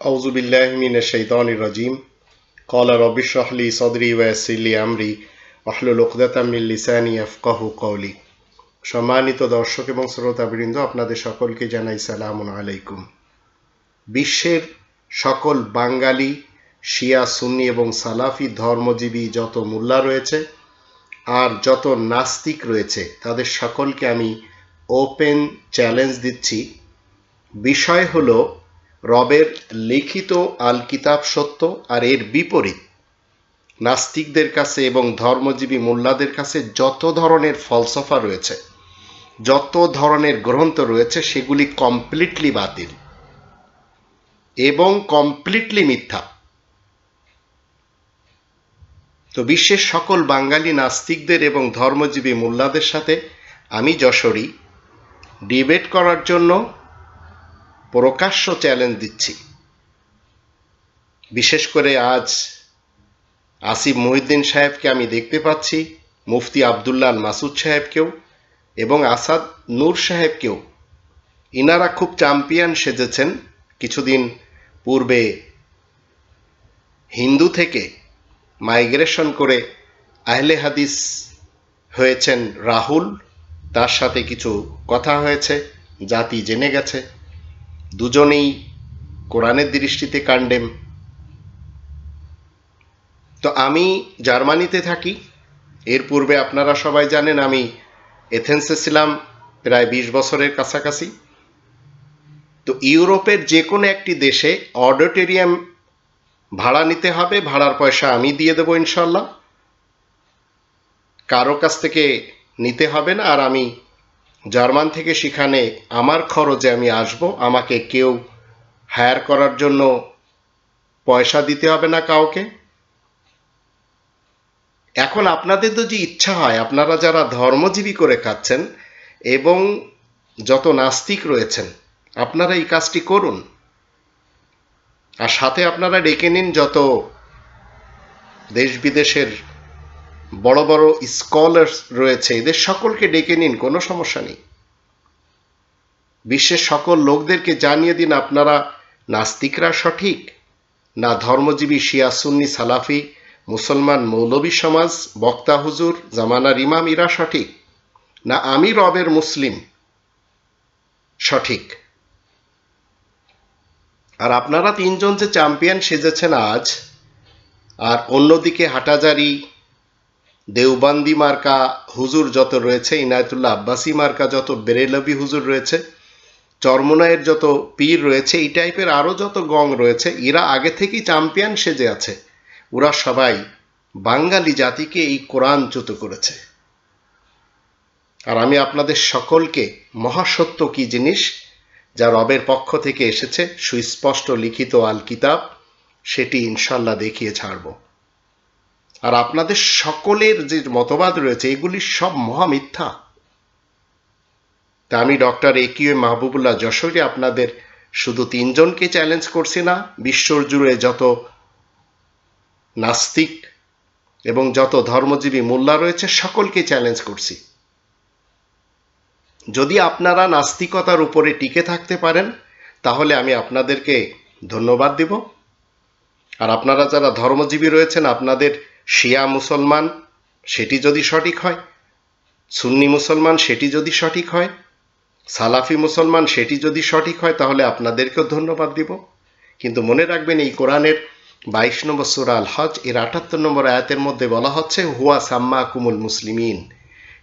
أعوذ بالله من الشيطان الرجيم قال رب اشرح لي صدري ويسر لي أمري واحلل عقدة من লিসানি يفقهوا قولي সম্মানিত দর্শক এবং শ্রোতাবৃন্দ আপনাদের সকলকে জানাই সালামুন আলাইকুম বিশ্বের সকল বাঙালি শিয়া সুন্নি এবং সালাফি ধর্মজীবী যত মোল্লা রয়েছে আর যত নাস্তিক রয়েছে তাদের সকলকে আমি ওপেন চ্যালেঞ্জ দিচ্ছি বিষয় হলো রবের লিখিত আল কিতাব সত্য আর এর বিপরীত। নাস্তিকদের কাছে এবং ধর্মজীবী মোল্লাদের কাছে যত ধরনের ফলসফা রয়েছে, যত ধরনের গ্রন্থ রয়েছে, সেগুলি কমপ্লিটলি বাতিল এবং কমপ্লিটলি মিথ্যা। তো বিশ্বের সকল বাঙালি নাস্তিকদের এবং ধর্মজীবী মোল্লাদের সাথে আমি যশোরী। ডিবেট করার জন্য প্রকাশ্য চ্যালেঞ্জ দিচ্ছি। বিশেষ করে আজ আসিফ মহিউদ্দিন সাহেবকে আমি দেখতে পাচ্ছি, মুফতি আবদুল্লাহ মাসুদ সাহেবকেও এবং আসাদ নূর সাহেবকেও। ইনারা খুব চ্যাম্পিয়ন সেজেছেন। কিছুদিন পূর্বে হিন্দু থেকে মাইগ্রেশন করে আহলে হাদিস হয়েছেন রাহুল। তার সাথে কিছু কথা হয়েছে, জাতি জেনে গেছে। দুজনেই কোরআনের দৃষ্টিতে কাণ্ডেম তো আমি জার্মানিতে থাকি, এর পূর্বে আপনারা সবাই জানেন আমি এথেন্সে ছিলাম প্রায় বিশ বছরের কাছাকাছি। তো ইউরোপের যে কোনো একটি দেশে অডিটোরিয়াম ভাড়া নিতে হবে, ভাড়ার পয়সা আমি দিয়ে দেবো ইনশাল্লাহ কারও কাছ থেকে নিতে হবে না, আর আমি জার্মান থেকে সেখানে আমার খরচে আমি আসব, আমাকে কেউ হায়ার করার জন্য পয়সা দিতে হবে না কাউকে। এখন আপনাদের তো যে ইচ্ছা হয়, আপনারা যারা ধর্মজীবী করে খাচ্ছেন এবং যত নাস্তিক রয়েছেন, আপনারা এই কাজটি করুন। আর সাথে আপনারা ডেকে নিন যত দেশ বিদেশের বড় বড় স্কলার্স রয়েছে, এদের সকলকে ডেকে নিন, কোনো সমস্যা নেই। বিশ্বের সকল লোকদেরকে জানিয়ে দিন, আপনারা নাস্তিকরা সঠিক, না ধর্মজীবী শিয়া, সুন্নি, সালাফি, মুসলমান মৌলবী সমাজ, বক্তা হুজুর, জামানার ইমাম ইরা সঠিক, না আমি রবের মুসলিম সঠিক। আর আপনারা তিনজন যে চ্যাম্পিয়ন সেজেছেন আজ, আর অন্যদিকে হাটাজারি দেওবান্দি মার্কা হুজুর যত রয়েছে, ইনায়তুল্লাহ আব্বাসি মার্কা যত, বেরেলবি হুজুর রয়েছে চরমোনায়ের যত পীর রয়েছে, এই টাইপের আরও যত গং রয়েছে, এরা আগে থেকেই চ্যাম্পিয়ন সেজে আছে। ওরা সবাই বাঙালি জাতিকে এই কোরআনচ্যুত করেছে। আর আমি আপনাদের সকলকে মহাসত্য কি জিনিস, যা রবের পক্ষ থেকে এসেছে, সুস্পষ্ট লিখিত আল কিতাব সেটি ইনশাল্লাহ দেখিয়ে ছাড়ব। আর আপনাদের সকলের যে মতবাদ রয়েছে, এগুলি সব মহামিথ্যা তা আমি ডক্টর এ কিউ মাহবুবুল্লাহ যশোরে আপনাদের শুধু তিনজনকে চ্যালেঞ্জ করছি না বিশ্বর জুড়ে যত নাস্তিক এবং যত ধর্মজীবী মোল্লা রয়েছে, সকলকে চ্যালেঞ্জ করছি। যদি আপনারা নাস্তিকতার উপরে টিকে থাকতে পারেন, তাহলে আমি আপনাদেরকে ধন্যবাদ দিব। আর আপনারা যারা ধর্মজীবী রয়েছেন, আপনাদের শিয়া মুসলমান, সেটি যদি সঠিক হয়। সুন্নি মুসলমান, সেটি যদি সঠিক হয়। সালাফি মুসলমান, সেটি যদি সঠিক হয়, তাহলে আপনাদেরকেও ধন্যবাদ দিব। কিন্তু মনে রাখবেন, এই কোরআনের বাইশ নম্বর সুরা আল হজ এর আটাত্তর নম্বর আয়াতের মধ্যে বলা হচ্ছে, হুয়া সাম্মা কুমুল মুসলিমিন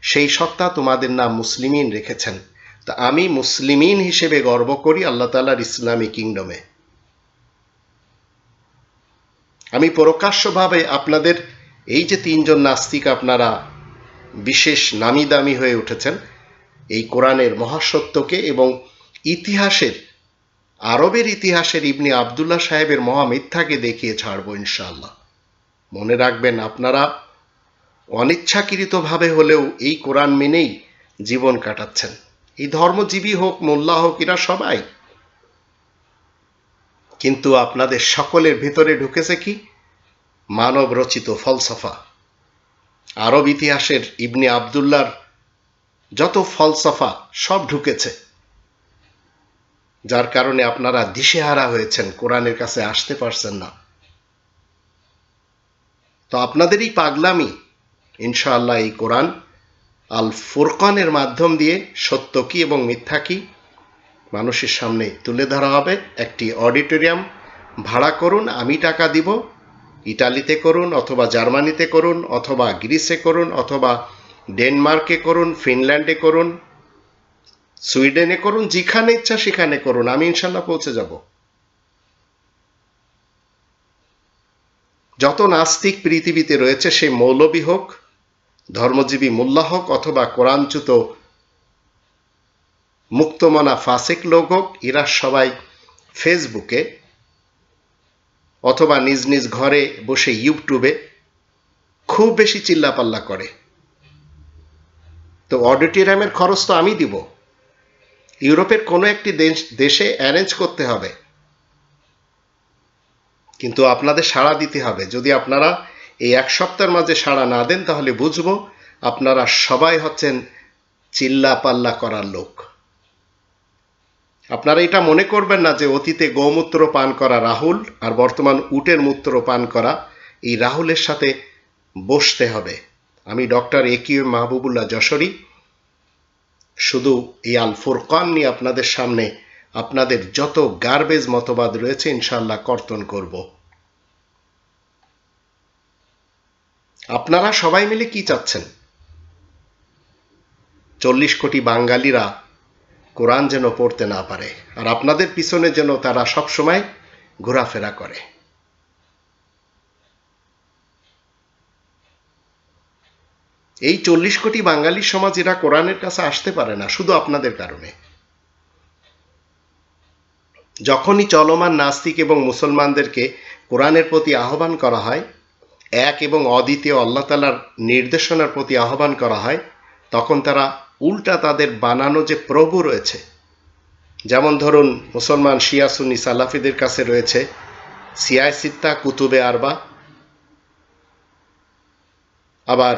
সেই সত্তা তোমাদের নাম মুসলিমিন রেখেছেন। তা আমি মুসলিমিন হিসেবে গর্ব করি আল্লাহ তালার ইসলামী কিংডমে। আমি প্রকাশ্যভাবে আপনাদের এই যে তিনজন নাস্তিক আপনারা বিশেষ নামি দামি হয়ে উঠেছেন, এই কোরআনের মহাসত্যকে এবং ইতিহাসের, আরবের ইতিহাসের ইবনি আবদুল্লাহ সাহেবের মহামিথ্যাকে দেখিয়ে ছাড়ব ইনশাল্লাহ মনে রাখবেন আপনারা অনিচ্ছাকৃতভাবে হলেও এই কোরআন মেনেই জীবন কাটাচ্ছেন। এই ধর্মজীবী হোক, মোল্লা হোক, এরা সবাই কিন্তু আপনাদের সকলের ভিতরে ঢুকেছে কি? মানব রচিত ফলসফা। আরব ইতিহাসের ইবনে আবদুল্লার যত ফলসফা সব ঢুকেছে। যার কারণে আপনারা দিশেহারা হয়েছেন, কোরআনের কাছে আসতে পারছেন না। তো আপনাদেরই পাগলামি, ইনশাআল্লাহ এই কোরআন আল ফুরকানের মাধ্যম দিয়ে সত্য কি এবং মিথ্যা কি মানুষের সামনে তুলে ধরা হবে একটি অডিটোরিয়াম। ভাড়া করুন, আমি টাকা দিব। ইটালিতে করুন অথবা জার্মানিতে করুন অথবা গ্রিসে করুন অথবা ডেনমার্কে করুন, ফিনল্যান্ডে করুন, সুইডেনে করুন, যেখানে ইচ্ছা সেখানে করুন, আমি ইনশাল্লাহ পৌঁছে যাব। যত নাস্তিক পৃথিবীতে রয়েছে সে মৌলবী হোক, ধর্মজীবী মোল্লা হোক অথবা কোরআনচ্যুত মুক্তমনা ফাসেক লোক হোক, এরা সবাই ফেসবুকে অথবা নিজ নিজ ঘরে বসে ইউটিউবে খুব বেশি চিল্লাপাল্লা করে। তো অডিটোরিয়ামের খরচ তো আমি দিব। ইউরোপের কোনো একটি দেশ দেশে অ্যারেঞ্জ করতে হবে। কিন্তু আপনাদের সাড়া দিতে হবে। যদি আপনারা এই এক সপ্তাহের মাঝে সাড়া না দেন, তাহলে বুঝব আপনারা সবাই হচ্ছেন চিল্লা পাল্লা করার লোক। আপনারা এটা মনে করবেন না যে অতীতে গৌমূত্র পান করা রাহুল আর বর্তমান উটের মূত্র পান করা এই রাহুলের সাথে বসতে হবে। আমি doctor A Q Mahbubullah Jashori. শুধু এই আল ফুরকান নিয়ে আপনাদের সামনে আপনাদের যত গার্বেজ মতবাদ রয়েছে ইনশাল্লাহ কর্তন করব। আপনারা সবাই মিলে কি চাচ্ছেন? চল্লিশ কোটি বাঙালিরা কোরআন যেন পড়তে না পারে, আর আপনাদের পিছনে যেন তারা সবসময় ঘোরাফেরা করে। এই চল্লিশ কোটি বাঙালি সমাজ এরা কোরআনের কাছে আসতে পারে না, শুধু আপনাদের কারণে। যখনই চলমান নাস্তিক এবং মুসলমানদেরকে কোরআনের প্রতি আহ্বান করা হয়, এক এবং অদ্বিতীয় আল্লাহ তালার নির্দেশনার প্রতি আহ্বান করা হয়, তখন তারা উল্টা তাদের বানানো যে প্রভু রয়েছে, যেমন ধরুন মুসলমান শিয়া সুন্নি সালাফিদের কাছে রয়েছে সিয়ায় সিত্তা, কুতুবে আরবা, আবার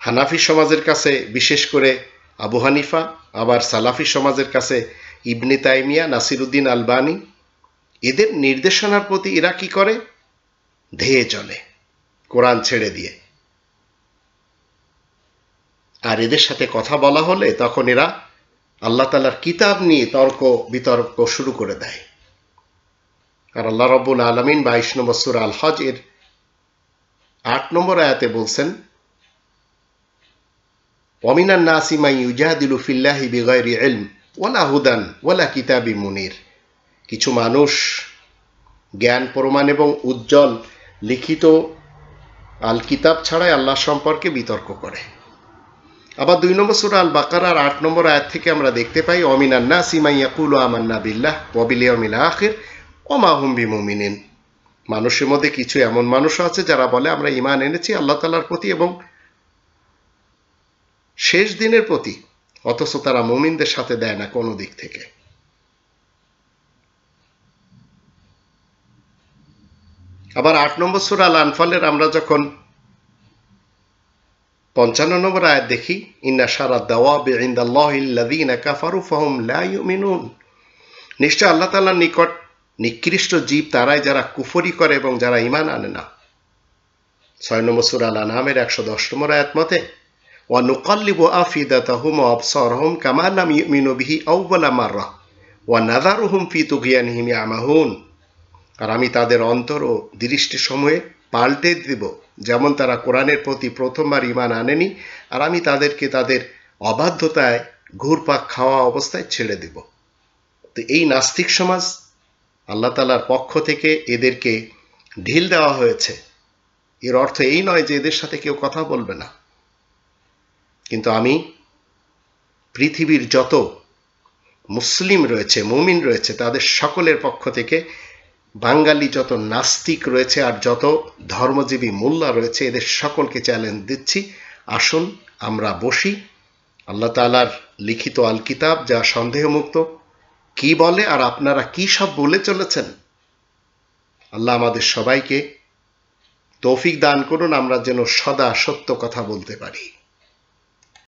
হানাফি সমাজের কাছে বিশেষ করে আবু হানিফা, আবার সালাফি সমাজের কাছে ইবনে তাইমিয়া, নাসিরুদ্দিন আলবানি, এদের নির্দেশনার প্রতি এরা কি করে? ধেয়ে চলে, কোরআন ছেড়ে দিয়ে। আর এদের সাথে কথা বলা হলে তখন এরা আল্লাহ তালার কিতাব নিয়ে তর্ক, বিতর্ক শুরু করে দেয়। আর আল্লাহ রব্বুল আলমিন বাইশ নম্বর সুর আল হজ এর আট নম্বর আয়াতে বলছেন অমিনান নাসিমাই ইউজাহাদিলু ফিল্লাহি বিগয়রি এলম ওলা হুদান ওলা কিতাবি মুনির। কিছু মানুষ জ্ঞান, প্রমাণ এবং উজ্জ্বল লিখিত আল কিতাব ছাড়াই আল্লাহ সম্পর্কে বিতর্ক করে। আবার দুই নম্বর সুরা আল বাকারার আট নম্বর আয়াত থেকে আমরা দেখতে পাই অমিনান্না সিমাইয়াকুল আমান্না বিল্লাহ ওবিলিয়মিল আখির ওমাহুম বিমুমিনিন। মানুষের মধ্যে কিছু এমন মানুষও আছে যারা বলে, আমরা ইমান এনেছি আল্লাহ তালার প্রতি এবং শেষ দিনের প্রতি, অথচ তারা মুমিনদের সাথে দেয় না কোনো দিক থেকে। আবার আট নম্বর সুরা আল আনফালের আমরা যখন পঞ্চান্ন নম্বর আয়াত দেখি, ইন্না সারা দাওয়া বে ইন্দাল্লাহিল্লাদিন কাফারু ফাহুম লাইমিনুন নিশ্চয় আল্লাহ তাল্লার নিকট নিকৃষ্ট জীব তারাই যারা কুফরি করে এবং যারা ইমান আনে না। ছয় নম্বর সুর আল্লাহ নামের একশো দশ নম্বর আয়াত মতে, ওয়া নুকাল্লিবু আফিদাতাহুম আবসারহুম হুম লাম ইউমিনু বিহি আউওয়ালা মাররা ওয়া নাযারুহুম ফি তুগিয়ানহিম ইয়ামাহুন। আর আমি তাদের অন্তর ও দৃষ্টি সময়ে পাল্টে দিব। যেমন তারা কোরআনের প্রতি প্রথমবার ইমান আনেনি, আর আমি তাদেরকে তাদের অবাধ্যতায় ঘুরপাক খাওয়া অবস্থায় ছেড়ে দিব। তো এই নাস্তিক সমাজ আল্লাহ তালার পক্ষ থেকে এদেরকে ঢিল দেওয়া হয়েছে। এর অর্থ এই নয় যে এদের সাথে কেউ কথা বলবে না। কিন্তু আমি পৃথিবীর যত মুসলিম রয়েছে, মুমিন রয়েছে, তাদের সকলের পক্ষ থেকে বাঙালি যত নাস্তিক রয়েছে আর যত ধর্মজীবী মোল্লা রয়েছে, এদের সকলকে চ্যালেঞ্জ দিচ্ছি। আসুন, আমরা বসি। আল্লাহ তালার লিখিত আল কিতাব যা সন্দেহমুক্ত। কি বলে আর আপনারা কি সব বলে চলেছেন? আল্লাহ আমাদের সবাইকে তৌফিক দান করুন, আমরা যেন সদা সত্য কথা বলতে পারি।